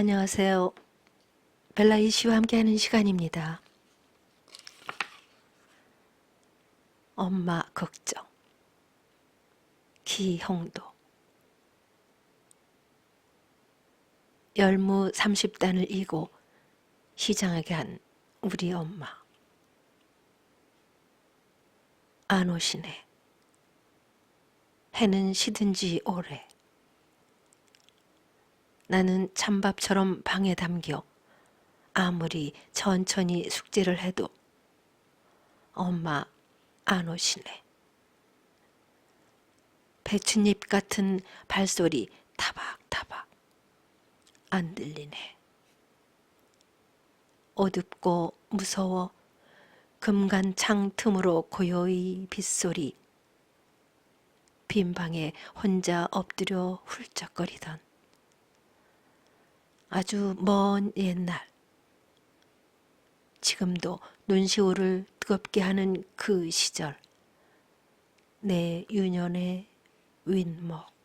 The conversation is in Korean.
안녕하세요. 벨라이 씨와 함께하는 시간입니다. 엄마 걱정. 기형도. 열무 30단을 이고 시장에 간 우리 엄마. 안 오시네. 해는 시든 지 오래. 나는 찬밥처럼 방에 담겨 아무리 천천히 숙제를 해도 엄마 안 오시네. 배춧잎 같은 발소리 타박타박 안 들리네. 어둡고 무서워 금간 창 틈으로 고요히 빗소리 빈 방에 혼자 엎드려 훌쩍거리던 아주 먼 옛날. 지금도 눈시울을 뜨겁게 하는 그 시절. 내 유년의 윗목